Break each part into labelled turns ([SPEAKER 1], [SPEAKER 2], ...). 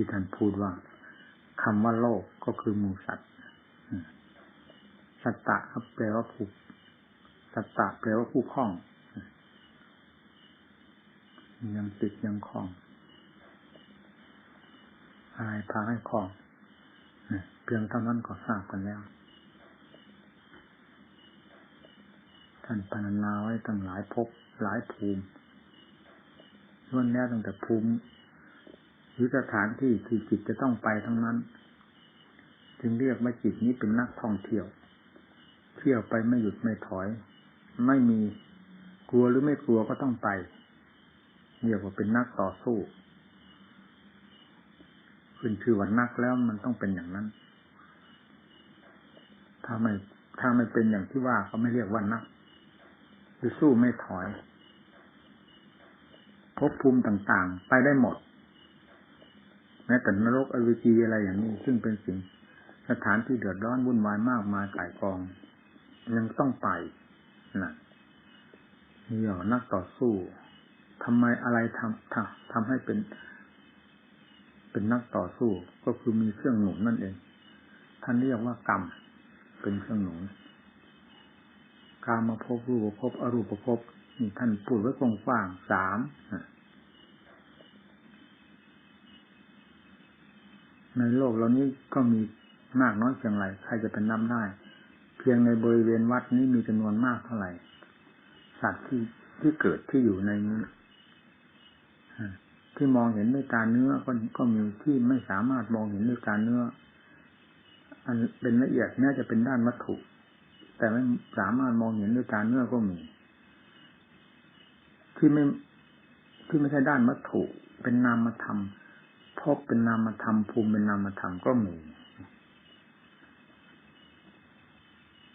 [SPEAKER 1] ที่ท่านพูดว่าคำว่าโลกก็คือมูสัตว์สัตตะแปลว่าผู้สัตตะแปลว่าผู้คล้องยังติดยังคล้องอะไรพาให้คล้องเพียงเท่านั้นก็ทราบกันแล้ว ท่านพนันนาไว้ตั้งหลายภพหลายภูมิล้วนแล้วตั้งแต่ภูมิ หรือสถานที่ที่จิตจะต้องไปทั้งนั้น จึงเรียกว่าจิตนี้เป็นนักท่องเที่ยว เที่ยวไปไม่หยุดไม่ถอย ไม่มีกลัวหรือไม่กลัวก็ต้องไปเรียกว่าเป็นนักต่อสู้ขึ้นชื่อว่านักแล้วมันต้องเป็นอย่างนั้น ถ้าไม่ถ้าไม่เป็นอย่างที่ว่าก็ไม่เรียกว่านักคือสู้ไม่ถอยภพภูมิต่างๆ ไปได้หมด ม้แต่นรกอวิจีอะไรอย่างนี้ ซึ่งเป็นสิ่งสถานที่เดือดร้อนวุ่นวายมากมายก่ายกอง ยังต้องไปนะนี่หรอนักต่อสู้ทำไมอะไรทำทำทำให้เป็น เป็นนักต่อสู้ ก็คือมีเครื่องหนุนนั่นเอง ท่านเรียกว่ากรรม เป็นเครื่องหนุนการมาพบรูปภพอรูปภพนี่ท่านพูดไว้กว้างๆสาม ในโลกเรานี้ก็มีมากน้อยเพียงไรใครจะเป็นนับได้ เพียงในบริเวณวัดนี้มีจำนวนมากเท่าไหร่สัตว์ที่ที่เกิดที่อยู่ในนี้ที่มองเห็นด้วยตาเนื้อก็ก็มีที่ไม่สามารถมองเห็นด้วยตาเนื้อ อันเป็นละเอียดแม้จะเป็นด้านวัตถุ แต่ไม่สามารถมองเห็นด้วยตาเนื้อก็มี ที่ไม่ที่ไม่ใช่ด้านวัตถุ เป็นนามธรรม พบเป็นนามธรรมภูมิเป็นนามธรรมก็มี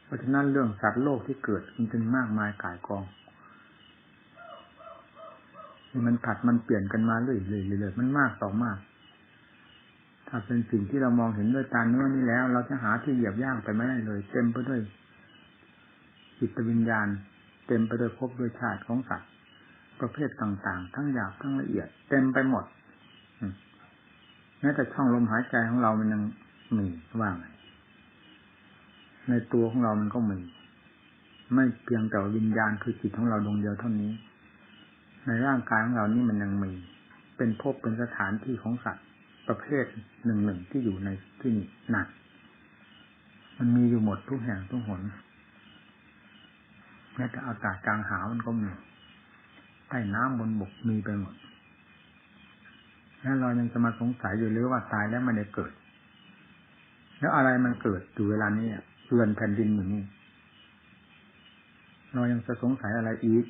[SPEAKER 1] เพราะฉะนั้นเรื่องสัตว์โลกที่เกิดมันจึงมากมายกายกอง มันผัดมันเปลี่ยนกันมาเรื่อยๆเลยมันมากต่อมาก ถ้าเป็นสิ่งที่เรามองเห็นด้วยตาเนื้อนี่แล้ว เราจะหาที่เหยียบย่างไปไม่ได้เลย เต็มไปด้วยจิตวิญญาณ เต็มไปด้วยภพด้วยชาติของสัตว์ประเภทต่างๆ ทั้งหยาบทั้งละเอียด เต็มไปหมด แม้แต่ช่องลมหายใจของเรามันยังมีว่างในตัวของเรามันก็มี ไม่เพียงแต่วิญญาณคือจิตของเราดวงเดียวเท่านี้ ในร่างกายของเรานี่มันยังมี เป็นภพเป็นสถานที่ของสัตว์ประเภทหนึ่งหนึ่งที่อยู่ในที่นี้หนัก มันมีอยู่หมดทุกแห่งทุกหนแม้แต่อากาศกลางหามันก็มีใต้น้ำบนบกมีไปหมด แล้วเรายังจะมาสงสัยอยู่หรือว่าตายแล้วมันได้เกิด แล้วอะไรมันเกิดอยู่เวลานี้เรือนแผ่นดินอยู่นี่เรายังจะสงสัยอะไรอีก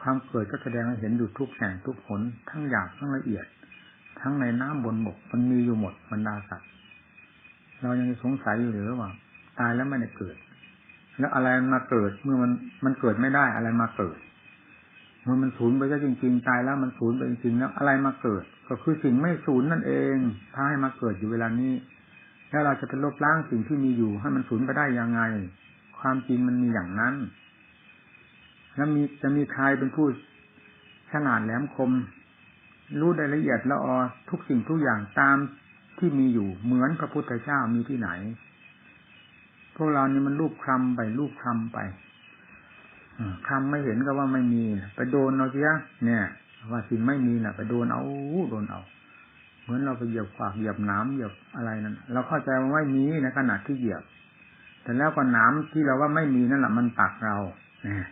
[SPEAKER 1] ความเกิดก็แสดงให้เห็นอยู่ทุกแห่งทุกผลทั้งหยาบทั้งละเอียด ทั้งในน้ำบนบกมันมีอยู่หมดบรรดาสัตว์เรายังสงสัยอยู่หรือว่า ตายแล้วไม่ได้เกิด แล้วอะไรมาเกิดเมื่อมันมันเกิดไม่ได้อะไรมาเกิด มื่อมันสูญไปก็จริงๆตายแล้วมันสูญไปจริงๆแล้วอะไรมาเกิด ก็คือสิ่งไม่สูญนั่นเองถ้าให้มาเกิดอยู่เวลานี้ แล้วเราจะเป็นลบล้างสิ่งที่มีอยู่ ให้มันสูญไปได้ยังไง ความจริงมันมีอย่างนั้น แล้วมีจะมีใครเป็นผู้ฉลาดแหลมคม รู้รายละเอียดละออทุกสิ่งทุกอย่างตามที่มีอยู่เหมือนพระพุทธเจ้ามีที่ไหน พวกเรานี่มันรูปคลำไปรูปคลำไป คำไม่เห็นก็ว่าไม่มีไปโดนเอาเสียเนี่ย ว่าสิ่งไม่มีน่ะ ไปโดนเอาโดนเอา เหมือนเราไปเหยียบขวากเหยียบน้ำเหยียบอะไรนั้นเราเข้าใจว่าไม่มีในขณะที่เหยียบ แต่แล้วก็น้ำที่เราว่าไม่มีนั่นแหละมันตักเราเนี่ย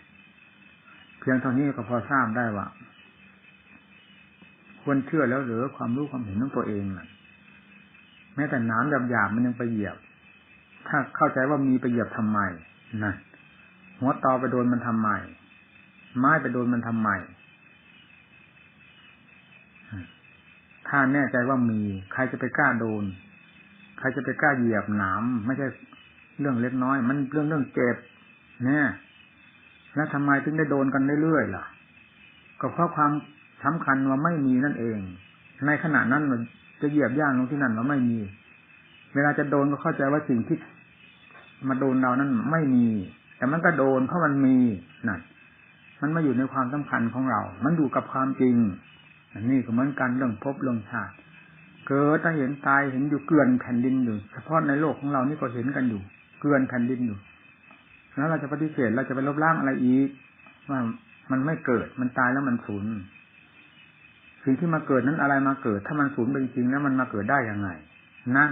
[SPEAKER 1] เพียงเท่านี้ก็พอทราบได้ว่าควรเชื่อแล้วหรือความรู้ความเห็นของตัวเองน่ะแม้แต่น้ำหยาบๆมันยังไปเหยียบ ถ้าเข้าใจว่ามีไปเหยียบทำไมนะ หัวตอไปโดนมันทำไมไม้ไปโดนมันทำไมถ้าแน่ใจว่ามี ใครจะไปกล้าโดน ใครจะไปกล้าเหยียบหนามไม่ใช่เรื่องเล็กน้อย มันเรื่องเรื่องเจ็บเนี่ยแล้วทำไมถึงได้โดนกันเรื่อยๆล่ะ ก็เพราะความสำคัญว่าไม่มีนั่นเอง ในขณะนั้นมันจะเหยียบย่างลงที่นั่นเราไม่มี เวลาจะโดนก็เข้าใจว่าสิ่งที่มาโดนเรานั้นไม่มี แต่มันก็โดนเพราะมันมีนั่นมันมาอยู่ในความสำคัญของเรา มันอยู่กับความจริงอันนี้ก็เหมือนกันเรื่องพบเรื่องชาติ เกิดถ้าเห็นตายเห็นอยู่เกลื่อนแผ่นดินอยู่ เฉพาะในโลกของเรานี่ก็เห็นกันอยู่ เกลื่อนแผ่นดินอยู่ แล้วเราจะปฏิเสธเราจะไปลบล้างอะไรอีกว่ามันไม่เกิด มันตายแล้วมันสูญสิ่งที่มาเกิดนั้นอะไรมาเกิด ถ้ามันสูญเป็นจริงแล้วมันมาเกิดได้ยังไง นั่น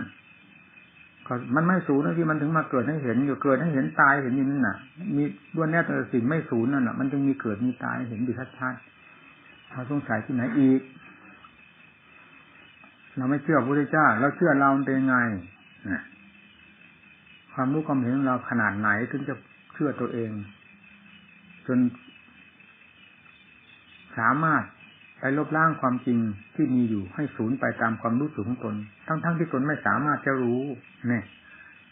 [SPEAKER 1] มันไม่สูญนะที่มันถึงมาเกิดให้เห็นอยู่เกิดให้เห็นตายเห็นอยู่นั่นน่ะ มีด้วนแน่แต่สิ่งไม่สูญนั่นน่ะ มันจึงมีเกิดมีตายเห็นอยู่ชัดๆเราสงสัยที่ไหนอีก เราไม่เชื่อพระพุทธเจ้าเราเชื่อเราเป็นไงความรู้ความเห็นของเราขนาดไหนถึงจะเชื่อตัวเอง จนสามารถ ไปลบล้างความจริงที่มีอยู่ให้สูญไปตามความรู้สึกของตน ทั้งๆทที่ตนไม่สามารถจะรู้เนี่ย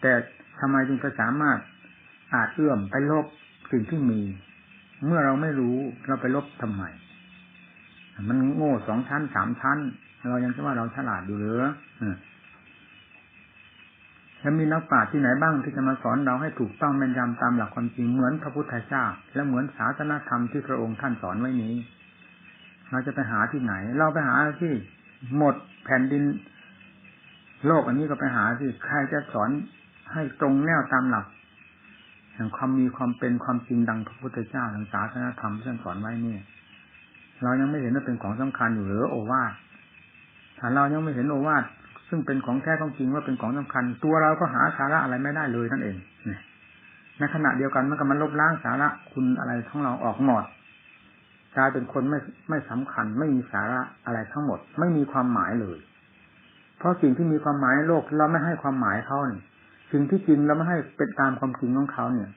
[SPEAKER 1] แต่ทำไมจึงจะสามารถอาจเอื้อมไปลบสิ่งที่มี เมื่อเราไม่รู้เราไปลบทำไม มันโง่สองชั้นสามชั้น เรายังจะว่าเราฉลาดอยู่หรือแล้วมีนักปราชญ์ที่ไหนบ้างที่จะมาสอนเราให้ถูกต้องแม่นยำตามหลักความจริงเหมือนพระพุทธเจ้าและเหมือนศาสนธรรมที่พระองค์ท่านสอนไว้นี้ เราจะไปหาที่ไหน เราไปหาที่หมดแผ่นดิน โลกอันนี้ก็ไปหาที่ใครจะสอนให้ตรงแนวตามหลักแห่งความมีความเป็นความจริงดังพระพุทธเจ้าทางศาสนาธรรมที่ท่านสอนไว้นี่เรายังไม่เห็นว่าเป็นของสำคัญอยู่หรือโอวาทถ้าเรายังไม่เห็นโอวาทซึ่งเป็นของแท้ของจริงว่าเป็นของสำคัญ ตัวเราก็หาสาระอะไรไม่ได้เลยนั่นเองในขณะเดียวกันมันก็มันลบล้างสาระคุณอะไรของเราออกหมด กลายเป็นคนไม่ไม่สำคัญ ไม่มีสาระอะไรทั้งหมด ไม่มีความหมายเลย เพราะสิ่งที่มีความหมายโลกเราไม่ให้ความหมายเขาเนี่ยสิ่งที่จริงเราไม่ให้เป็นตามความจริงของเขาเนี่ย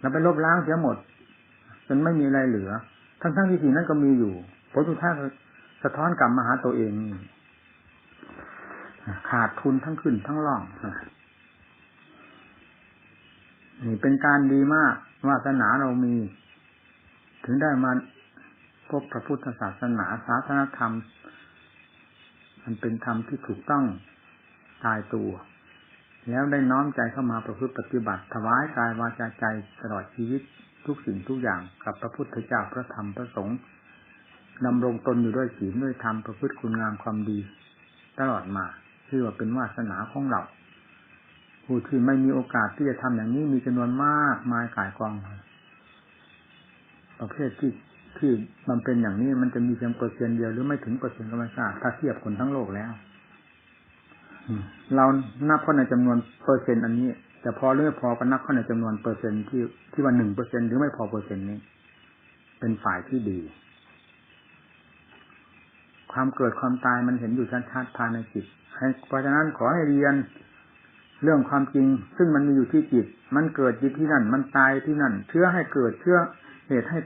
[SPEAKER 1] เราไปลบล้างเสียหมดจนไม่มีอะไรเหลือ ทั้งทั้งที่สิ่งนั้นก็มีอยู่ผลสุดท้ายสะท้อนกลับมาหาตัวเองขาดทุนทั้งขึ้นทั้งล่องนี่เป็นการดีมากวาสนาเรามี ถึงได้มา พบพระพุทธศาสนาศาสนธรรม มันเป็นธรรมที่ถูกต้องตายตัว แล้วได้น้อมใจเข้ามาประพฤติปฏิบัติถวายกายวาจาใจตลอดชีวิตทุกสิ่งทุกอย่างกับพระพุทธเจ้าพระธรรมพระสงฆ์ดำรงตนอยู่ด้วยศีลด้วยธรรมประพฤติคุณงามความดี ตลอดมาชื่อว่าเป็นวาสนาของเราผู้ที่ไม่มีโอกาสที่จะทำอย่างนี้มีจำนวนมากมายกายกอง ประเภทที่ ที่มันเป็นอย่างนี้มันจะมีเพียงเปอร์เซ็นต์เดียวหรือไม่ถึงเปอร์เซ็นต์ก็ไม่ทราบถ้าเทียบคนทั้งโลกแล้วเรานับเข้าในจำนวนเปอร์เซ็นต์อันนี้ แต่พอหรือไม่พอก็นับเข้าในจำนวนเปอร์เซ็นต์ที่ที่ว่าหนึ่งเปอร์เซ็นหรือไม่พอเปอร์เซ็นต์นี้ เป็นฝ่ายที่ดี ความเกิดความตายมันเห็นอยู่ชัดๆภายในจิตเพราะฉะนั้นขอให้เรียนเรื่องความจริง ซึ่งมันมีอยู่ที่จิต มันเกิดที่ที่นั่น มันตายที่นั่น เชื่อให้เกิดเชื่อเหตุให้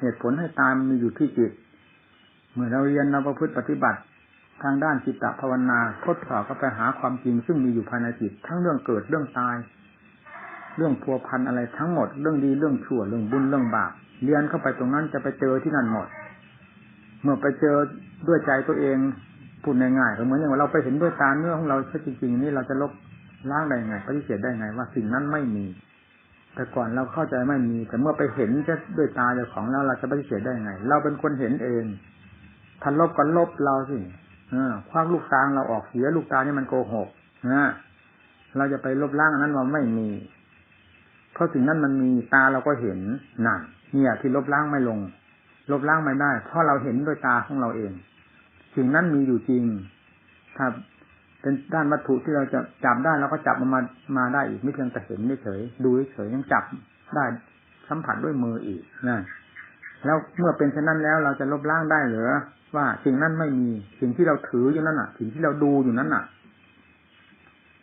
[SPEAKER 1] เหตุผลให้ตามมีอยู่ที่จิต เมื่อเราเรียนเราประพฤติปฏิบัติ ทางด้านจิตตภาวนาทดสอบก็ไปหาความจริงซึ่งมีอยู่ภายในจิต ทั้งเรื่องเกิดเรื่องตาย เรื่องพัวพันอะไรทั้งหมด เรื่องดีเรื่องชั่วเรื่องบุญเรื่องบาปเรียนเข้าไปตรงนั้นจะไปเจอที่นั่นหมด เมื่อไปเจอด้วยใจตัวเองพูดง่ายๆก็เหมือนอย่างว่าเราไปเห็นด้วยตาเนื้อของเราใช่จริงๆนี่เราจะลบล้างได้ไงปฏิเสธได้ไงว่าสิ่งนั้นไม่มี แต่ก่อนเราเข้าใจไม่มี แต่เมื่อไปเห็นจะด้วยตาเจ้าของแล้วเราจะปฏิเสธได้ไง เราเป็นคนเห็นเองท่านลบก็ลบเราสิคว้างลูกตาเราออกเสียลูกตานี่มันโกหกนะเราจะไปลบล้างอันนั้นว่าไม่มี เพราะสิ่งนั้นมันมีตาเราก็เห็นนั่นเนี่ยที่ลบล้างไม่ลง ลบล้างไม่ได้ เพราะเราเห็นด้วยตาของเราเอง สิ่งนั้นมีอยู่จริงถ้า เป็นด้านวัตถุที่เราจะจับได้เราก็จับมันมามาได้อีกไม่เพียงแต่เห็นไม่เฉยดูเฉยยังจับได้สัมผัสด้วยมืออีกนะแล้วเมื่อเป็นเช่นนั้นแล้วเราจะลบล้างได้หรือว่าสิ่งนั้นไม่มีสิ่งที่เราถืออยู่นั่นน่ะ สิ่งที่เราดูอยู่นั้นน่ะ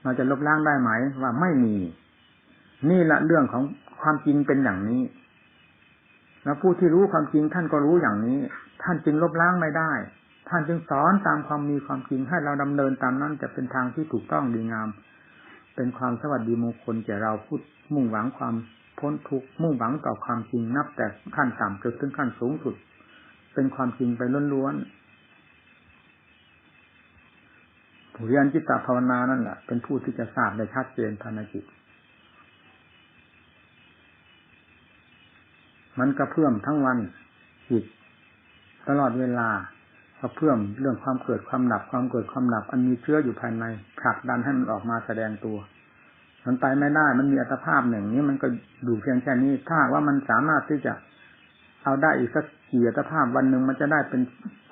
[SPEAKER 1] เราจะลบล้างได้ไหมว่าไม่มี นี่แหละเรื่องของความจริงเป็นอย่างนี้ แล้วผู้ที่รู้ความจริงท่านก็รู้อย่างนี้ ท่านจึงลบล้างไม่ได้ ท่านจึงสอนตามความมีความจริงให้เราดำเนินตามนั้นจะเป็นทางที่ถูกต้องดีงาม เป็นความสวัสดีมงคลแก่เราพูดมุ่งหวังความพ้นทุกข์มุ่งหวังต่อความจริงนับแต่ขั้นต่ำจนถึงขั้นสูงสุด เป็นความจริงไปล้วนๆผู้เรียนจิตตภาวนานั่นแหละเป็นผู้ที่จะทราบได้ชัดเจนภายในจิตมันกระเพื่อมทั้งวันจิตตลอดเวลา ก็เพื่อมเรื่องความเกิดความดับความเกิดความดับอันมีเชื้ออยู่ภายในผลักดันให้มันออกมาแสดงตัว มันไปไม่ได้ มันมีอัตภาพหนึ่งนี้มันก็ดูเพียงแค่นี้ ถ้าว่ามันสามารถที่จะเอาได้อีกสักกี่อัตภาพวันหนึ่งมันจะได้เป็น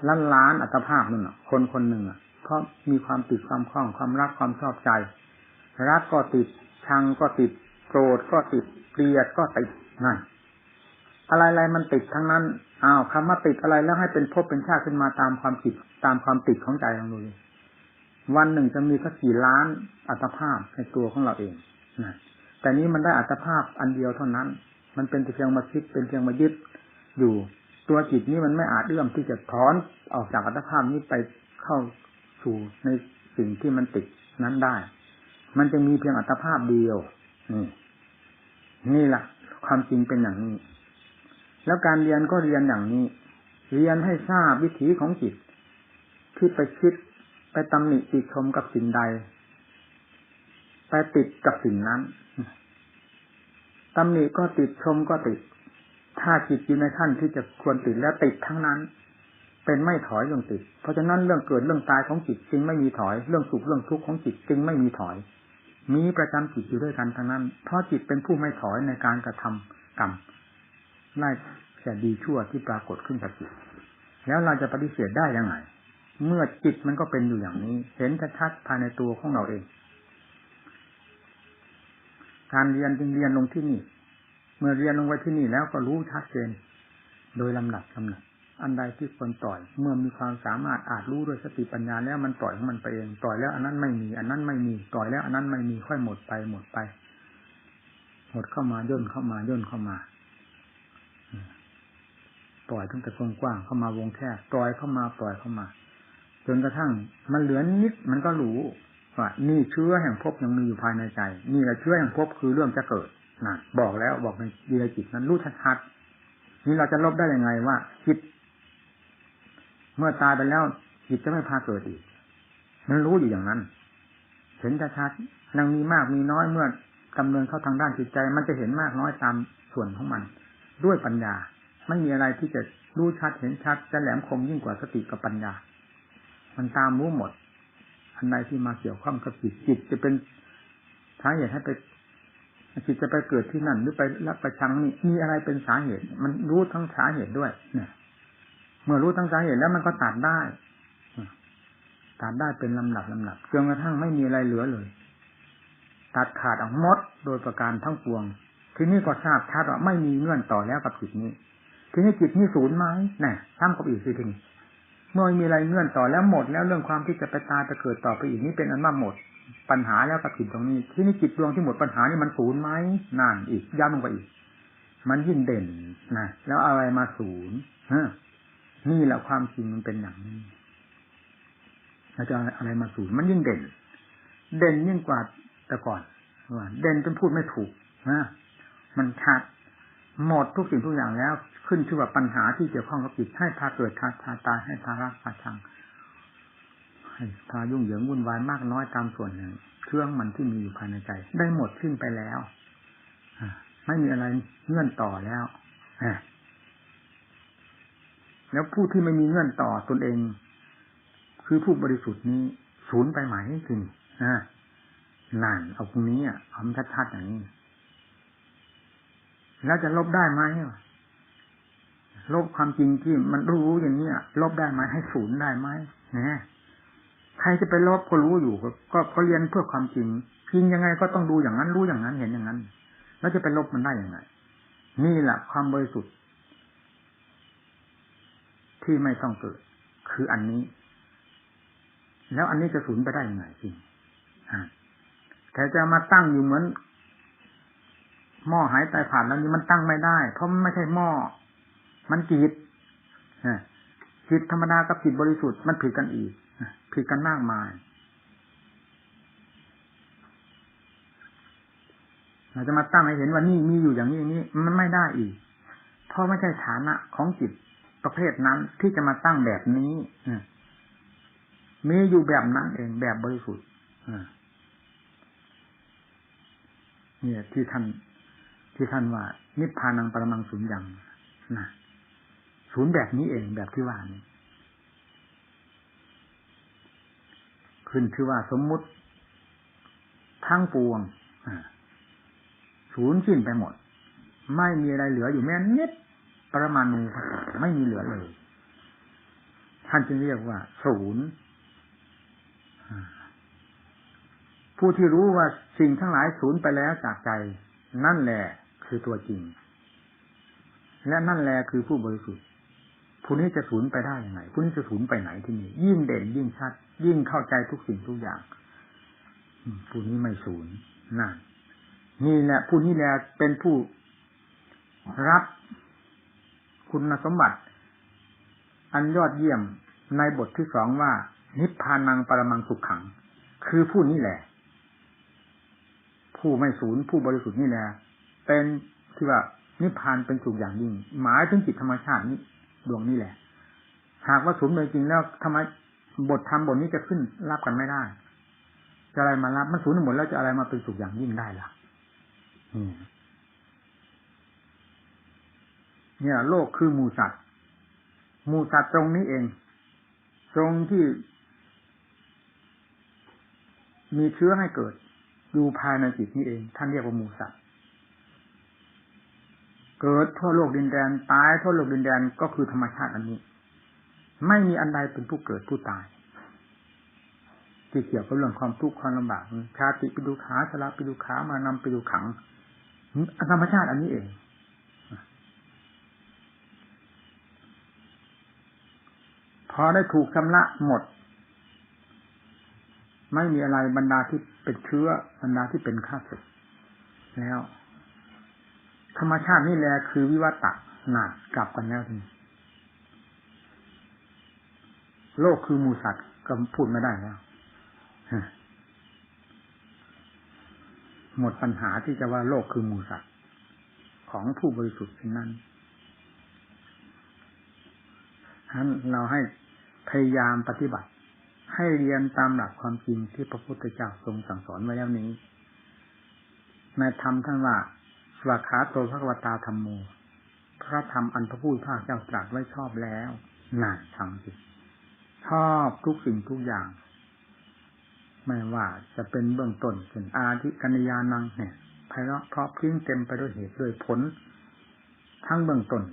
[SPEAKER 1] ล้านล้านอัตภาพนั่นคนคนหนึ่งอะเพราะมีความติดความคล้องความรักความชอบใจ รักก็ติดชังก็ติดโกรธก็ติดเกลียดก็ติดนั่นอะไรๆมันติดทั้งนั้น อ้าวคำว่าติดอะไรแล้วให้เป็นภพเป็นชาติขึ้นมาตามความติดตามความติดของใจของเราวันหนึ่งจะมีสักกี่ล้านอัตภาพในตัวของเราเองนะแต่นี้มันได้อัตภาพอันเดียวเท่านั้น มันเป็นเพียงมาคิดเป็นเพียงมายึดอยู่ตัวจิตนี้มันไม่อาจเอื้อมที่จะถอนออกจากอัตภาพนี้ไปเข้าสู่ในสิ่งที่มันติดนั้นได้ มันจะมีเพียงอัตภาพเดียว นี่นี่แหละความจริงเป็นอย่างนี้ แล้วการเรียนก็เรียนอย่างนี้ เรียนให้ทราบวิถีของจิตที่ไปคิดไปตำหนิติชมกับสิ่งใด ไปติดกับสิ่งนั้นตำหนิก็ติดชมก็ติด ถ้าจิตอยู่ในขั้นที่จะควรติดแล้วติดทั้งนั้น เป็นไม่ถอยลงติด เพราะฉะนั้นเรื่องเกิดเรื่องตายของจิตจึงไม่มีถอย เรื่องสุขเรื่องทุกข์ของจิตจึงไม่มีถอย มีประจำจิตอยู่ด้วยกันทั้งนั้น เพราะจิตเป็นผู้ไม่ถอยในการกระทำกรรม ไล่แต่ดีชั่วที่ปรากฏขึ้นกับจิตแล้วเราจะปฏิเสธได้ยังไง เมื่อจิตมันก็เป็นอยู่อย่างนี้ เห็นชัดๆภายในตัวของเราเอง การเรียนจึงเรียนลงที่นี่ เมื่อเรียนลงไว้ที่นี่แล้วก็รู้ชัดเจน โดยลำดับลำดับอันใดที่ควรต่อย เมื่อมีความสามารถอาจรู้ด้วยสติปัญญาแล้วมันต่อยของมันไปเอง ต่อยแล้วอันนั้นไม่มี อันนั้นไม่มี ต่อยแล้วอันนั้นไม่มีค่อยหมดไปหมดไป หมดเข้ามาย่นเข้ามาย่นเข้ามา ปล่อยตั้งแต่กว้างเข้ามาวงแคบปล่อยเข้ามาปล่อยเข้ามา จนกระทั่ง มันเหลือนิดมันก็รู้ว่านี่เชื้อแห่งภพยังมีอยู่ภายในใจ นี่แหละเชื้อแห่งภพคือเรื่องจะเกิดนะบอกแล้วบอกในดีจิตนั้นรู้ชัดๆนี่เราจะลบได้ยังไงว่าจิต เมื่อตายไปแล้วจิตจะไม่พาเกิดอีก มันรู้อยู่อย่างนั้น เห็นชัดๆยังมีมากมีน้อยเมื่อดำเนินเข้าทางด้านจิตใจ มันจะเห็นมากน้อยตามส่วนของมัน ด้วยปัญญา ไม่มีอะไรที่จะรู้ชัดเห็นชัดจะแหลมคมยิ่งกว่าสติกับปัญญา มันตามรู้หมด อันใดที่มาเกี่ยวข้องกับจิตจิตจะเป็นสาเหตุให้ไปจิตจะไปเกิดที่นั่นหรือไปรับประชังนี่มีอะไรเป็นสาเหตุ มันรู้ทั้งสาเหตุด้วย เนี่ย เมื่อรู้ทั้งสาเหตุแล้วมันก็ตัดได้ตัดได้เป็นลำดับลำดับจนกระทั่งไม่มีอะไรเหลือเลย ตัดขาดออกหมดโดยประการทั้งปวง ทีนี้ก็ทราบชัดว่าไม่มีเงื่อนต่อแล้วกับจิตนี้ ทีนี้จิตนี่ศูนย์ไหมนี่ซ้ำกับอีกสิทีนี้เมื่อมีอะไรเงื่อนต่อแล้วหมดแล้วเรื่องความที่จะไปตายไปเกิดต่อไปอีกนี้เป็นอันว่าหมด ปัญหาแล้วกับจิตตรงนี้ ที่นี่จิตดวงที่หมดปัญหานี่มันศูนย์ไหมนั่นอีกย้ำลงไปอีก มันยิ่งเด่นนะแล้วอะไรมาศูนย์ฮะนี่แหละความจริงมันเป็นอย่างนี้เราจะอะไรมาศูนย์มันยิ่งเด่น เด่นยิ่งกว่าแต่ก่อนว่าเด่นจนพูดไม่ถูกนะมันชัด หมดทุกสิ่งทุกอย่างแล้ว ขึ้นชื่อว่าปัญหาที่เกี่ยวข้องกับจิตให้พาเกิดทาทาตายให้พารักพาชังให้พายุ่งเหยิงวุ่นวายมากน้อยตามส่วนหนึ่งเครื่องมันที่มีอยู่ภายในใจ ได้หมดขึ้นไปแล้วไม่มีอะไรเงื่อนต่อแล้วแล้วผู้ที่ไม่มีเงื่อนต่อตนเอง คือผู้บริสุทธิ์นี้ศูนย์ไปไหมจริงนั่นเอาตรงนี้อะเอาชัดๆอย่างนี้ แล้วจะลบได้ไหมลบความจริงที่มันรู้อย่างนี้ลบได้ไหมให้ศูนย์ได้ไหมนี่ยใครจะไปลบก็รู้อยู่ก็ก็เรียนเพื่อความจริงจริงยังไงก็ต้องดูอย่างนั้นรู้อย่างนั้นเห็นอย่างนั้น แล้วจะไปลบมันได้อย่างไรนี่แหละความบริสุทธิ์ ที่ไม่ต้องเกิด คืออันนี้ แล้วอันนี้จะสูญไปได้ยังไงจริงแต่จะมาตั้งอยู่เหมือน หม้อหายใจผ่านแล้วนี้มันตั้งไม่ได้ เพราะมันไม่ใช่หม้อ มันจิตจิตธรรมดากับจิตบริสุทธิ์มันผิดกันอีกผิดกันมากมายเราจะมาตั้งให้เห็นว่านี่มีอยู่อย่างนี้นี้ มันไม่ได้อีก เพราะไม่ใช่ฐานะของจิตประเภทนั้นที่จะมาตั้งแบบนี้มีอยู่แบบนั้นเองแบบบริสุทธิ์เนี่ยที่ท่าน ที่ท่านว่า นิพพานังปรมังสุญญ์นะศูนย์แบบนี้เองแบบที่ว่านี้ขึ้นคือว่าสมมุติทั้งปวงศูนย์สิ้นไปหมด ไม่มีอะไรเหลืออยู่แม้นิดปรมาณูไม่มีเหลือเลย ท่านจึงเรียกว่าศูนย์ผู้ที่รู้ว่าสิ่งทั้งหลายศูนย์ไปแล้วจากใจ นั่นแหละ คือตัวจริง และนั่นแหละคือผู้บริสุทธิ์ผู้นี้จะศูนย์ไปได้ยังไงผู้นี้จะศูนย์ไปไหนที่นี่ยิ่งเด่นยิ่งชัด ยิ่งเข้าใจทุกสิ่งทุกอย่างผู้นี้ไม่ศูนย์นั่นนี่แหละผู้นี้แหละเป็นผู้รับคุณสมบัติ อันยอดเยี่ยมในบทที่สองว่า นิพพานังปรมังสุขขัง คือผู้นี้แหละ ผู้ไม่ศูนย์ผู้บริสุทธิ์นี่แหละ เป็นที่ว่านิพพานเป็นสุขอย่างยิ่ง หมายถึงจิตธรรมชาตินี้ดวงนี้แหละ หากว่าศูนย์จริงแล้วทำไมบทธรรมบทนี้จะขึ้นรับกันไม่ได้ จะอะไรมารับมันศูนย์หมดแล้วจะอะไรมาเป็นสุขอย่างยิ่งได้ล่ะเนี่ย โลกคือมูสัตว์มูสัตว์ตรงนี้เอง ตรงที่ มีเชื้อให้เกิดอยู่ภายในจิตนี้เอง ท่านเรียกว่ามูสัตว์ เกิดทั่วโลกดินแดนตายทั่วโลกดินแดนก็คือธรรมชาติอันนี้ ไม่มีอันใดเป็นผู้เกิดผู้ตาย ที่เกี่ยวกับเรื่องความทุกข์ความลำบากชาติปิดูขาสละปิดูขามานำปิดูขังธรรมชาติอันนี้เองพอได้ถูกชำระหมด ไม่มีอะไรบรรดาที่เป็นเชื้อบรรดาที่เป็นข้าศึกแล้ว ธรรมชาตินี่แหละคือวิวัตะหนักกลับกันแล้วทีโลกคือมูสัตว์ก็พูดไม่ได้แล้วหมดปัญหาที่จะว่าโลกคือมูสัตว์ของผู้บริสุทธิ์นั้นฉะนั้นเราให้พยายามปฏิบัติ ให้เรียนตามหลักความจริงที่พระพุทธเจ้าทรงสั่งสอนไว้แล้วนี้ในธรรมท่านว่า สวาขาโตพระวตาธรรมโม พระธรรมอันพระผู้ภาคเจ้าตรัสไว้ชอบแล้วน่าทำสิชอบทุกสิ่งทุกอย่าง ไม่ว่าจะเป็นเบื้องต้นเป็นอาทิกัญญานังเนี่ยไพเราะเพราะพิ้งเต็มไปด้วยเหตุด้วยผล ทั้งเบื้องต้น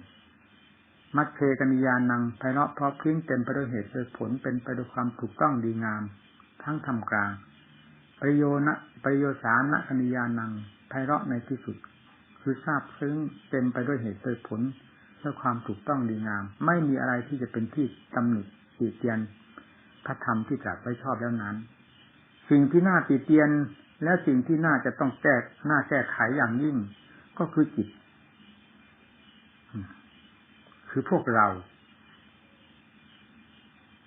[SPEAKER 1] มัดเพกัญญานังไพเราะเพราะพิ้งเต็มไปด้วยเหตุด้วยผลเป็นไปด้วยความถูกต้องดีงาม ทั้งทำกลางประโยนะประโยสานะกัญญานังไพเราะในที่สุด คือทราบซึ้งเต็มไปด้วยเหตุด้วยผลด้วยความถูกต้องดีงาม ไม่มีอะไรที่จะเป็นที่ตำหนิติเตียนพระธรรมที่ตรัสไว้ชอบแล้วนั้น สิ่งที่น่าติเตียนและสิ่งที่น่าจะต้องแก้น่าแก้ไขอย่างยิ่ง ก็คือจิต คือพวกเรา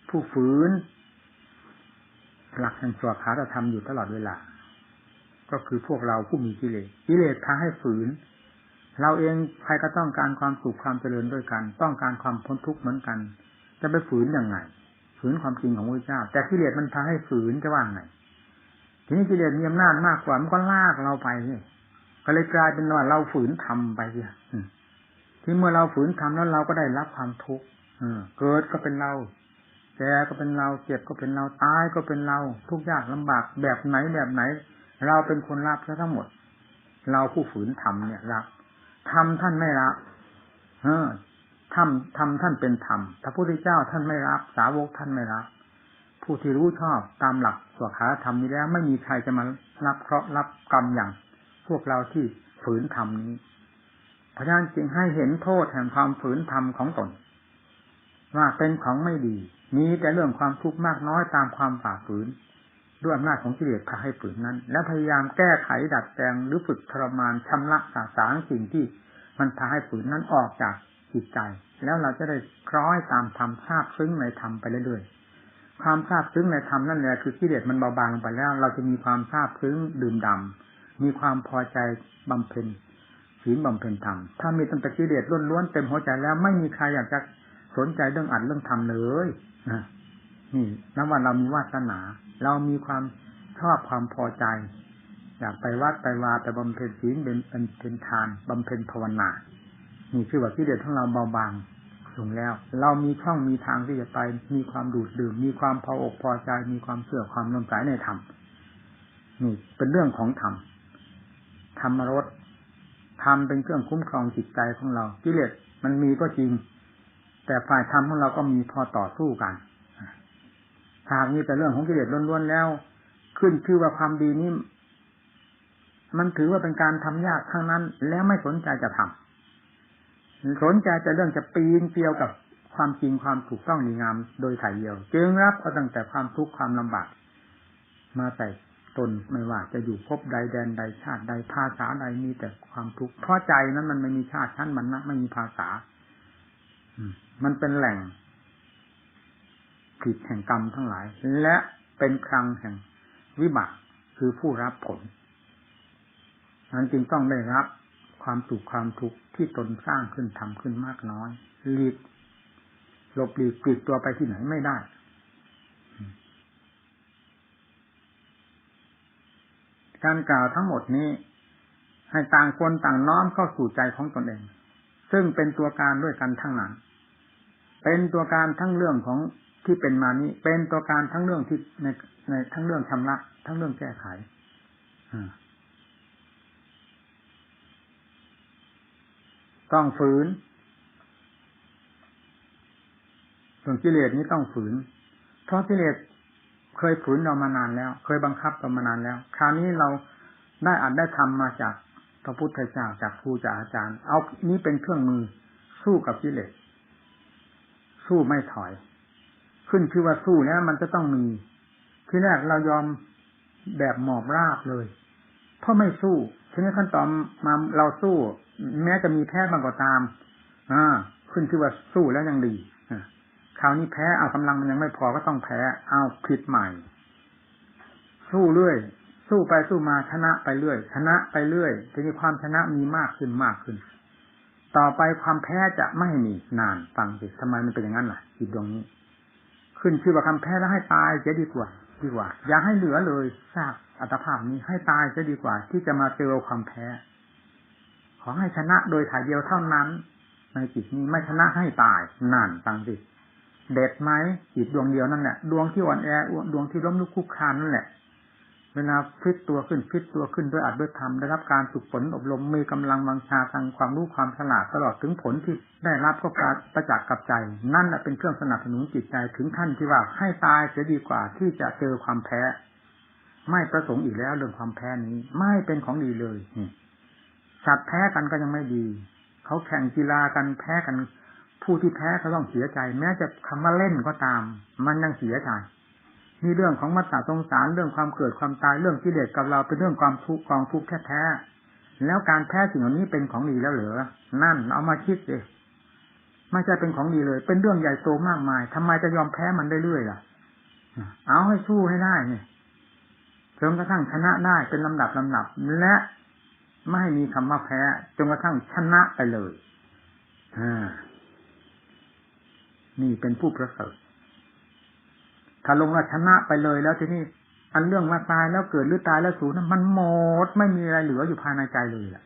[SPEAKER 1] ผู้ฝืน หลักแห่งสวขาธรรมอยู่ตลอดเวลา ก็คือพวกเราผู้มีกิเลสกิเลสพาให้ฝืน เราเองใครก็ต้องการความสุขความเจริญด้วยกัน ต้องการความพ้นทุกข์เหมือนกัน จะไปฝืนยังไง ฝืนความจริงของพระเจ้า แต่กิเลสมันพาให้ฝืนจะว่างไงทีนี้กิเลสมีอำนาจมากกว่ามันก็ลากเราไปนี่ก็เลยกลายเป็นว่าเราฝืนทำไปเสียที่เมื่อเราฝืนทำแล้วเราก็ได้รับความทุกข์เกิดก็เป็นเราแก่ก็เป็นเราเจ็บก็เป็นเราตายก็เป็นเรา ทุกยากลำบากแบบไหนแบบไหน เราเป็นคนรับแล้วทั้งหมด เราผู้ฝืนทำเนี่ยรับทำท่านไม่รับเออทำทำท่านเป็นธรรมพระพุทธเจ้าท่านไม่รับ สาวกท่านไม่รับ ผู้ที่รู้ชอบตามหลักสวขาธรรมนี้แล้ว ไม่มีใครจะมารับเคราะห์รับกรรมอย่าง พวกเราที่ฝืนธรรมนี้เพราะฉะนั้นจึงให้เห็นโทษแห่งความฝืนธรรมของตน ว่าเป็นของไม่ดี มีแต่เรื่องความทุกข์มากน้อยตามความฝ่าฝืน ด้วยอำนาจของกิเลสพาให้ฝืนนั้น และพยายามแก้ไขดัดแปลงหรือฝึกทรมานชำระสาสางสิ่งที่มันพาให้ฝืนนั้นออกจากจิตใจ แล้วเราจะได้คล้อยตามธรรมทราบซึ้งในธรรมไปเรื่อยๆความทราบซึ้งในธรรมนั่นแหละคือกิเลสมันเบาบางไปแล้ว เราจะมีความทราบซึ้งดื่มดำมีความพอใจบำเพ็ญศีลบำเพ็ญธรรมถ้ามีตั้งแต่กิเลสล้วนๆเต็มหัวใจแล้วไม่มีใครอยากจะสนใจเรื่องอัดเรื่องทำเลยนะ นี่นับว่าเรามีวาสนา เรามีความชอบความพอใจ อยากไปวัดไปวาไปบำเพ็ญศีลเป็นเป็นทานบำเพ็ญภาวนานี่คือว่าที่เด็ดของเราเบาบางลงแล้ว เรามีช่องมีทางที่จะไป มีความดูดดื่ม มีความพออกพอใจ มีความเสื่อความนมสายในธรรมนี่เป็นเรื่องของธรรมธรรมรสธรรมเป็นเครื่องคุ้มครองจิตใจของเรากิเลสมันมีก็จริง แต่ฝ่ายธรรมของเราก็มีพอต่อสู้กัน หากมีแต่เรื่องของกิเลสล้วนๆแล้ว ขึ้นชื่อว่าความดีนี้มันถือว่าเป็นการทำยากทั้งนั้น แล้วไม่สนใจจะทำสนใจจะเรื่องจะปีนเกี่ยวกับความจริงความถูกต้องดีงามโดยถ่ายเดียว จึงรับเอาตั้งแต่ความทุกข์ความลำบากมาใส่ตนไม่ว่าจะอยู่พบใดแดนใดชาติใดภาษาใดมีแต่ความทุกข์เพราะใจนั้นมันไม่มีชาติชั้นมันนะไม่มีภาษา มันเป็นแหล่ง ผิดแห่งกรรมทั้งหลาย และเป็นครังแห่งวิบากคือผู้รับผล นั้นจึงต้องได้รับความสุขความทุกข์ที่ตนสร้างขึ้นทำขึ้นมากน้อยหลีกหลบหลีกกลีกตัวไปที่ไหนไม่ได้ การกล่าวทั้งหมดนี้ ให้ต่างคนต่างน้อมเข้าสู่ใจของตนเอง ซึ่งเป็นตัวการด้วยกันทั้งนั้น เป็นตัวการทั้งเรื่องของ ที่เป็นมานี้ เป็นตัวการทั้งเรื่องที่ในในทั้งเรื่องชำระ ทั้งเรื่องแก้ไขต้องฝืนส่วนกิเลสนี้ต้องฝืน เพราะกิเลสเคยฝืนเรามานานแล้ว เคยบังคับเรามานานแล้ว คราวนี้เราได้อัดได้ทำมาจากพระพุทธเจ้าจากครูจากอาจารย์ เอานี้เป็นเครื่องมือสู้กับกิเลสสู้ไม่ถอย ขึ้นชื่อว่าสู้แล้วมันจะต้องมี ที่แรกเรายอมแบบหมอบราบเลย เพราะไม่สู้ทีนี้ขั้นตอนมาเราสู้ แม้จะมีแพ้บางก็ตามอ่าขึ้นชื่อว่าสู้แล้วยังดีคราวนี้แพ้เอากำลังมันยังไม่พอก็ต้องแพ้เอาผิดใหม่ สู้เรื่อยสู้ไปสู้มาชนะไปเรื่อย ชนะไปเรื่อยทีนี้ความชนะมีมากขึ้นมากขึ้น ต่อไปความแพ้จะไม่มีนานฟังสิทำไมมันเป็นอย่างนั้นล่ะจิตดวงนี้ ขึ้นชื่อว่าคำแพ้แล้วให้ตายจะดีกว่า ดีกว่า อย่าให้เหลือเลยทราบอัตภาพนี้ให้ตายจะดีกว่า ที่จะมาเจอความแพ้ ขอให้ชนะโดยถ่ายเดียวเท่านั้น ในจิตนี้ไม่ชนะให้ตายนานฟังสิเด็ดไหมจิตดวงเดียวนั่นแหละดวงที่อ่อนแอดวงที่ล้มลุกคุกคานนั่นแหละ เวลาฟิตตัวขึ้นฟิตตัวขึ้นด้วยอัดด้วยธรรมได้รับการฝึกฝนอบรมมีกำลังวังชาทางความรู้ความฉลาดตลอดถึงผลที่ได้รับก็การประจักษ์กับใจ นั่นแหละเป็นเครื่องสนับสนุนจิตใจถึงขั้นที่ว่าให้ตายเสียดีกว่าที่จะเจอความแพ้ ไม่ประสงค์อีกแล้วเรื่องความแพ้นี้ ไม่เป็นของดีเลยสัตว์แพ้กันก็ยังไม่ดี เขาแข่งกีฬากันแพ้กัน ผู้ที่แพ้เขาต้องเสียใจ แม้จะคำว่าเล่นก็ตาม มันยังเสียใจ มีเรื่องของมัตตาสงสารเรื่องความเกิดความตายเรื่องกิเลสกับเราเป็นเรื่องความทุกข์กองทุกข์แท้ๆแล้วการแพ้สิ่งเหล่านี้เป็นของดีแล้วเหรอนั่นเอามาคิดเลยไม่ใช่เป็นของดีเลย เป็นเรื่องใหญ่โตมากมายทำไมจะยอมแพ้มันได้เรื่อยล่ะ เอาให้สู้ให้ได้เนี่ยจนกระทั่งชนะได้เป็นลำดับลำดับ และไม่มีคำว่าแพ้จนกระทั่งชนะไปเลยอ่านี่เป็นผู้ประเสริฐ ถ้าลงว่าชนะไปเลยแล้วทีนี้อันเรื่องว่าตายแล้วเกิดหรือตายแล้วสูญนั้นมันหมดไม่มีอะไรเหลืออยู่ภายในใจเลยล่ะ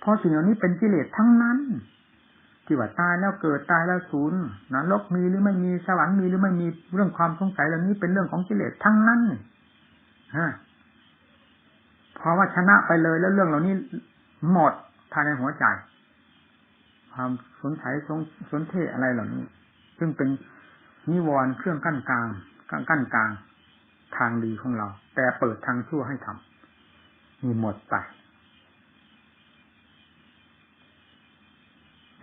[SPEAKER 1] เพราะสิ่งเหล่านี้เป็นกิเลสทั้งนั้นที่ว่าตายแล้วเกิดตายแล้วสูญนรกมีหรือไม่มีสวรรค์มีหรือไม่มีเรื่องความสงสัยเหล่านี้เป็นเรื่องของกิเลสทั้งนั้นฮะเพราะว่าชนะไปเลยแล้วเรื่องเหล่านี้หมดภายในหัวใจ ความสนใจสงสนเทอะไรเหล่านี้ ซึ่งเป็นนิวรณ์เครื่องกั้นกลาง กั้นกั้นกลางทางดีของเรา แต่เปิดทางชั่วให้ทำมีหมดไป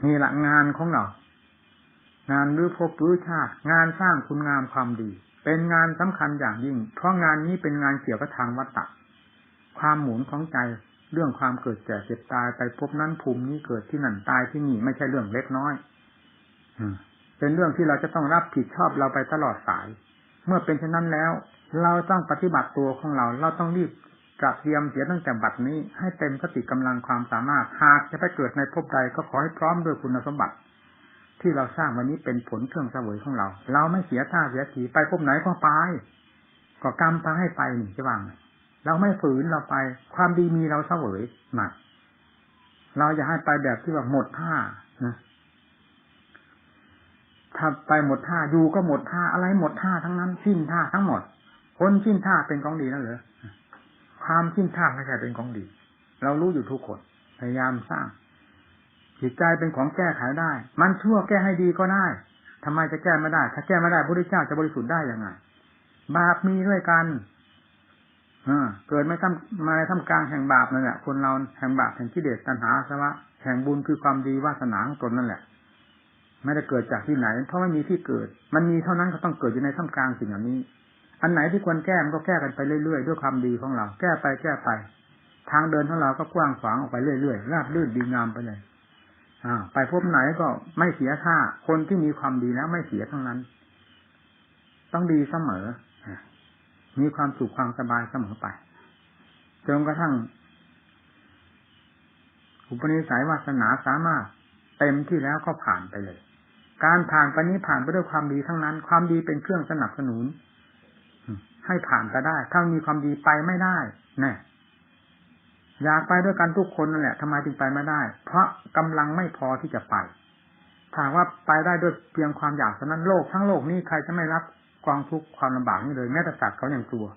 [SPEAKER 1] นี่หละงานของเรา งานรื้อพบรื้อชาติ งานสร้างคุณงามความดี เป็นงานสำคัญอย่างยิ่ง เพราะงานนี้เป็นงานเกี่ยวกับทางวัตตะความหมุนของใจเรื่องความเกิดแก่เจ็บตายไปพบนั้นภูมินี้เกิดที่นั่นตายที่นี่ไม่ใช่เรื่องเล็กน้อยอืเป็นเรื่องที่เราจะต้องรับผิดชอบเราไปตลอดสาย เมื่อเป็นเช่นนั้นแล้ว เราต้องปฏิบัติตัวของเรา เราต้องรีบกระเทียมเสียตั้งแต่บัดนี้ให้เต็มสติกำลังความสามารถ หากจะไปเกิดในภพใดก็ขอให้พร้อมด้วยคุณสมบัติ ที่เราสร้างวันนี้เป็นผลเครื่องเสวยของเรา เราไม่เสียท่าเสียทีไปภพไหนก็ไปก็กรรมพาให้ไปนี่จะว่างเราไม่ฝืนเราไป ความดีมีเราเสวยหนักเราอย่าให้ไปแบบที่ว่าหมดท่านะ ถ้าไปหมดท่าอยู่ก็หมดท่าอะไรหมดท่าทั้งนั้นสิ้นท่าทั้งหมดคนสิ้นท่าเป็นของดีนั่นเหรอความสิ้นท่าไม่ใช่เป็นของดี เรารู้อยู่ทุกคนพยายามสร้าง จิตใจเป็นของแก้ไขได้ มันชั่วแก้ให้ดีก็ได้ทำไมจะแก้ไม่ได้ ถ้าแก้ไม่ได้พระพุทธเจ้าจะบริสุทธิ์ได้ยังไงบาปมีด้วยกันเกิดไม่ทำมาในทำกลางแห่งบาปนั่นแหละคนเราแห่งบาปแห่งกิเลสตัณหาสวะแห่งบุญคือความดีวาสนาของตนนั่นแหละ ไม่ได้เกิดจากที่ไหน เพราะไม่มีที่เกิด มันมีเท่านั้นก็ต้องเกิดอยู่ในท่ามกลางสิ่งเหล่านี้ อันไหนที่ควรแก้มันก็แก้กันไปเรื่อยๆด้วยความดีของเรา แก้ไปแก้ไป ทางเดินของเราก็กว้างขวางออกไปเรื่อยๆราบรื่นดีงามไปเลยอ่าไปพบไหนก็ไม่เสียท่า คนที่มีความดีแล้วไม่เสียทั้งนั้น ต้องดีเสมอ มีความสุขความสบายเสมอไปจนกระทั่ง อุปนิสัยวาสนาสามารถเต็มที่แล้วก็ผ่านไปเลย การผ่านไปนี้ผ่านไปด้วยความดีทั้งนั้น ความดีเป็นเครื่องสนับสนุน ให้ผ่านไปได้ ถ้ามีความดีไปไม่ได้แน่อยากไปด้วยกันทุกคนนั่นแหละทำไมจึงไปไม่ได้ เพราะกำลังไม่พอที่จะไปถ้าว่าไปได้ด้วยเพียงความอยากเท่านั้นโลกทั้งโลกนี้ใครจะไม่รับกองทุกข์ความลำบากนี่เลยแม้แต่สัตว์เขาอยังกลัว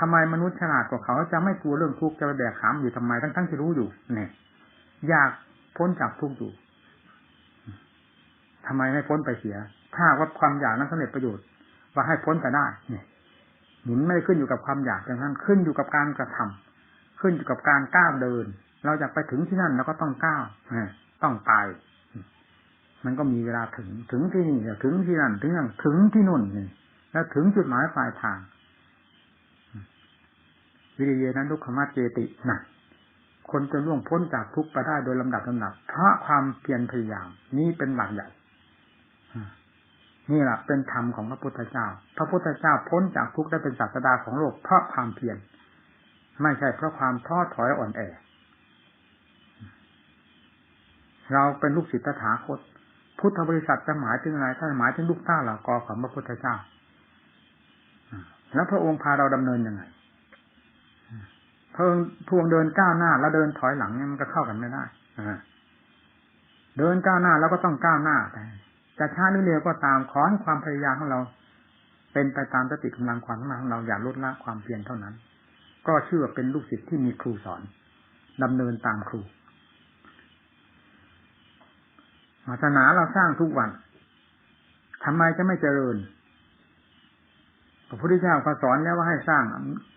[SPEAKER 1] ทำไมมนุษย์ฉลาดกว่าเขาจะไม่กลัวเรื่องทุกข์จะไปแบกขามอยู่ทำไมทั้งทั้งที่รู้อยู่เนี่ยอยากพ้นจากทุกข์อยู่ ทำไมไม่พ้นไปเสีย ถ้าว่าความอยากนั้นสำเร็จประโยชน์ว่าให้พ้นไปได้เนี่ยหนุนไม่ขึ้นอยู่กับความอยากอย่างนั้นขึ้นอยู่กับการกระทำขึ้นอยู่กับการก้าวเดิน เราอยากไปถึงที่นั่นเราก็ต้องก้าวต้องไป มันก็มีเวลาถึงถึงที่นี่ถึงที่นั่นถึงนั่นถึงที่นู่นนี่แล้วถึงจุดหมายปลายทาง วิริยนั้นทุกขมาเจตินะคนจะล่วงพ้นจากทุกข์ไปได้โดยลำดับลำดับเพราะความเพียรพยายาม นี่เป็นหลักใหญ่ นี่แหละเป็นธรรมของพระพุทธเจ้า พระพุทธเจ้าพ้นจากทุกข์ได้เป็นศาสดาของโลกเพราะความเพียรไม่ใช่เพราะความท้อถอยอ่อนแอ เราเป็นลูกศิษย์ตถาคต พุทธบริษัทจะหมายถึงอะไรถ้าหมายถึงลูกต้าหลักกอของพระพุทธเจ้าแล้วพระองค์พาเราดำเนินยังไงเพิ่งพวงเดินก้าวหน้า แล้วเดินถอยหลังเนี่ยมันก็เข้ากันไม่ได้เดินก้าวหน้าแล้วก็ต้องก้าวหน้าไป จะช้าหรือเร็วก็ตามขอให้ความพยายามของเรา เป็นไปตามสติกำลังความของเราอย่าลดละความเพียรเท่านั้น ก็เชื่อเป็นลูกศิษย์ที่มีครูสอนดำเนินตามครูศาสนาเราสร้างทุกวันทำไมจะไม่เจริญพระพุทธเจ้าก็สอนแล้วว่าให้สร้าง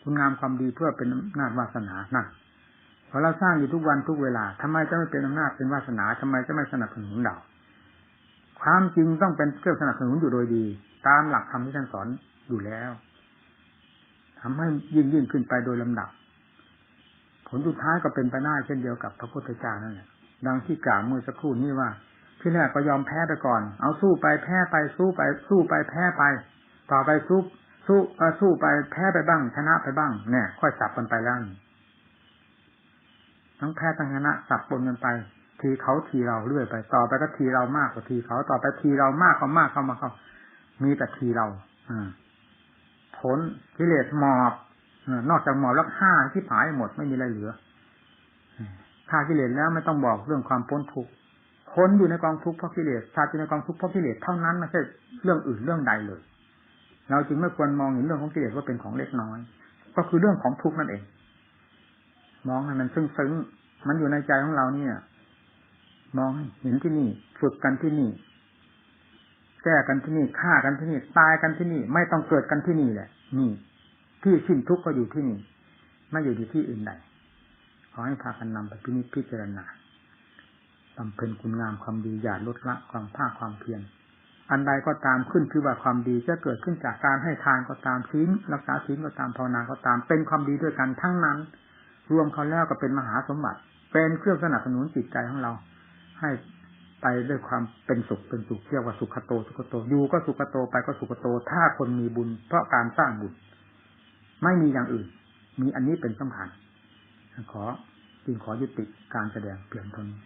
[SPEAKER 1] คุณงามความดีเพื่อเป็นอำนาจวาสนานั่นพอเราสร้างอยู่ทุกวันทุกเวลาทำไมจะไม่เป็นอำนาจเป็นวาสนาทำไมจะไม่สนับสนุนเรา ความจริงต้องเป็นเครื่องสนับสนุนอยู่โดยดี ตามหลักธรรมที่ท่านสอนอยู่แล้วทำให้ยิ่งยิ่งขึ้นไปโดยลำดับ ผลสุดท้ายก็เป็นไปได้เช่นเดียวกับพระพุทธเจ้านั่นแหละดังที่กล่าวเมื่อสักครู่นี้ว่าที่แรกก็ยอมแพ้ไปก่อน เอาสู้ไปแพ้ไปสู้ไป สู้ไปแพ้ไป ต่อไปสู้สู้สู้ไปแพ้ไปบ้าง ชนะไปบ้างเนี่ย ค่อยสับกันไปแล้วทั้งแพ้ทั้งชนะสับปนกันไป ทีเขาทีเราเรื่อยไป ต่อไปก็ทีเรามากกว่าทีเขาต่อไปทีเรามากก็มากเข้ามาเข้ามีแต่ทีเราอ่าผลกิเลสหมอบนอกจากหมอบแล้วฆ่าที่ผายหมดไม่มีอะไรเหลือฆ่ากิเลสแล้วไม่ต้องบอกเรื่องความพ้นทุกข์คนอยู่ในกองทุกข์เพราะกิเลสชาติอยู่ในกองทุกข์เพราะกิเลสเท่านั้นไม่ใช่เรื่องอื่นเรื่องใดเลย เราจึงไม่ควรมองเห็นเรื่องของกิเลสว่าเป็นของเล็กน้อย ก็คือเรื่องของทุกข์นั่นเอง มองให้มันซึ้งซึ้งมันอยู่ในใจของเราเนี่ย มองเห็นที่นี่ ฝึกกันที่นี่ แก้กันที่นี่ฆ่ากันที่นี่ ตายกันที่นี่ ไม่ต้องเกิดกันที่นี่แหละ นี่ ที่สิ้นทุกข์ก็อยู่ที่นี่ ไม่อยู่ที่อื่นใดขอให้พากันนำไปพินิจพิจารณาบำเพ็ญคุณงามความดีอย่าลดละความภาคความเพียรอันใดก็ตามขึ้นคือว่าความดีจะเกิดขึ้นจากการให้ทานก็ตามศีลรักษาศีลก็ตามภาวนาก็ตาม เป็นความดีด้วยกันทั้งนั้น รวมเขาแล้วก็เป็นมหาสมบัติ เป็นเครื่องสนับสนุนจิตใจของเรา ให้ไปด้วยความเป็นสุขเป็นสุขเรียกว่าสุขโตสุขโตอยู่ก็สุขโตไปก็สุขโต ถ้าคนมีบุญ เพราะการสร้างบุญ ไม่มีอย่างอื่น มีอันนี้เป็นสำคัญขอจึงขอยุติการแสดงเปลี่ยนเท่านี้